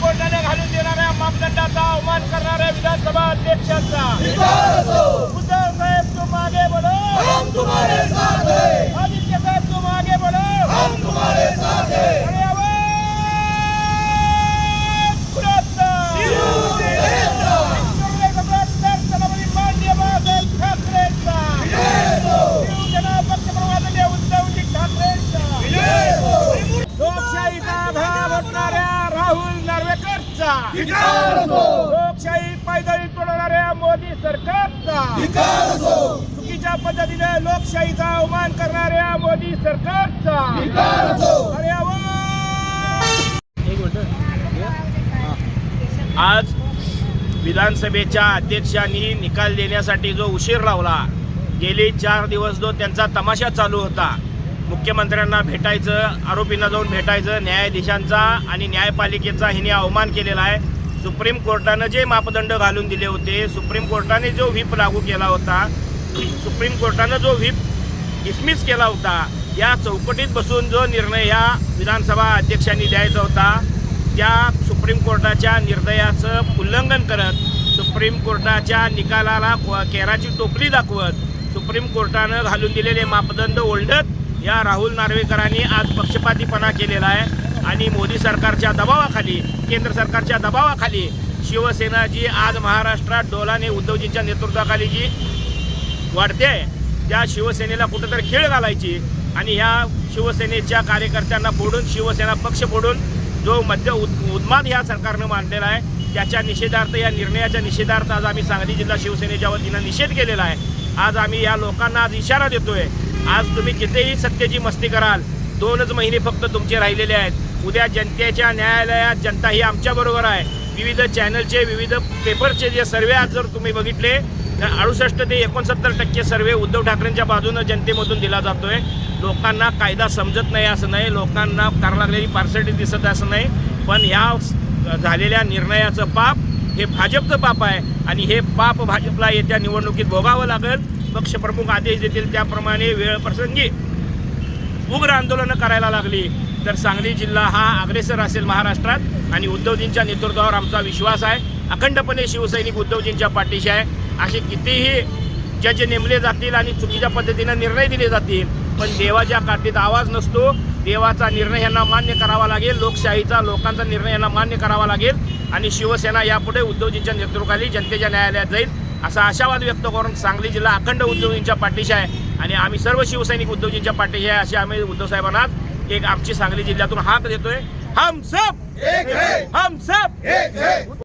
कोर्टाने घालून देणाऱ्या मापदंडाचा अवमान करणाऱ्या विधानसभा अध्यक्षांचा. नार्वेकरचा लोकशाही पायदळी तोडणाऱ्या मोदी सरकारचा. चुकीच्या पद्धतीने लोकशाहीचा अवमान करणाऱ्या मोदी सरकारचा! आज विधानसभेच्या अध्यक्षांनी निकाल देण्यासाठी जो उशीर लावला गेले चार दिवस जो त्यांचा तमाशा चालू होता मुख्यमंत्र्यांना भेटायचं आरोपींना जाऊन भेटायचं न्यायाधीशांचा आणि न्यायपालिकेचा हिने अवमान केलेला आहे. सुप्रीम कोर्टानं जे मापदंड घालून दिले होते सुप्रीम कोर्टाने जो व्हीप लागू केला होता सुप्रीम कोर्टानं जो व्हीप डिसमिस केला होता या चौकटीत बसून जो निर्णय ह्या विधानसभा अध्यक्षांनी द्यायचा होता त्या सुप्रीम कोर्टाच्या निर्णयाचं उल्लंघन करत सुप्रीम कोर्टाच्या निकालाला को- केराची टोपली दाखवत सुप्रीम कोर्टानं घालून दिलेले मापदंड ओढत या राहुल नार्वेकरांनी आज पक्षपातीपणा केलेला आहे. आणि मोदी सरकारच्या दबावाखाली केंद्र सरकारच्या दबावाखाली शिवसेना जी आज महाराष्ट्रात डोलाने उद्धवजींच्या नेतृत्वाखाली जी वाढते आहे त्या शिवसेनेला कुठेतरी खेळ घालायची आणि ह्या शिवसेनेच्या कार्यकर्त्यांना फोडून शिवसेना पक्ष फोडून जो मध्य उद उन्माद ह्या सरकारनं मांडलेला आहे त्याच्या निषेधार्थ या निर्णयाच्या निषेधार्थ आज आम्ही सांगली जिल्हा शिवसेनेच्या वतीनं निषेध केलेला आहे. आज आम्ही या लोकांना आज इशारा देतोय. आज तुम्ही कितीही सत्तेची मस्ती कराल दोनच महिने फक्त तुमचे राहिलेले आहेत. उद्या जनतेच्या न्यायालयात जनता ही आमच्याबरोबर आहे. विविध चॅनलचे विविध पेपरचे जे सर्वे आज जर तुम्ही बघितले तर अडुसष्ट ते एकोणसत्तर टक्के सर्वे उद्धव ठाकरेंच्या बाजूनं जनतेमधून दिला जातोय. लोकांना कायदा समजत नाही असं नाही लोकांना करावं लागलेली पार्सलिटी दिसत असं नाही. पण ह्या झालेल्या निर्णयाचं पाप हे भाजपचं पाप आहे आणि हे पाप भाजपला येत्या निवडणुकीत भोगावं लागेल. पक्षप्रमुख आदेश देतील त्याप्रमाणे वेळ प्रसंगी उग्र आंदोलनं करायला लागली. तर सांगली जिल्हा हा अग्रेसर असेल महाराष्ट्रात आणि उद्धवजींच्या नेतृत्वावर आमचा विश्वास आहे. अखंडपणे शिवसैनिक उद्धवजींच्या पाठीशी आहे. असे कितीही जज नेमले जातील आणि चुकीच्या पद्धतीनं निर्णय दिले जातील पण देवाच्या काठीत आवाज नसतो. देवाचा निर्णय यांना मान्य करावा लागेल लोकशाहीचा लोकांचा निर्णय यांना मान्य करावा लागेल आणि शिवसेना यापुढे उद्धवजींच्या नेतृत्वाखाली जनतेच्या न्यायालयात जाईल असा आशावाद व्यक्त करून सांगली जिल्हा अखंड उद्धवजींच्या पाठीशी आहे. आणि आम्ही सर्व शिवसैनिक उद्धवजींच्या पाठीशी आहे अशी आम्ही उद्धव साहेबांना एक आमची सांगली जिल्ह्यातून हाक देतोय. हम सब हम सब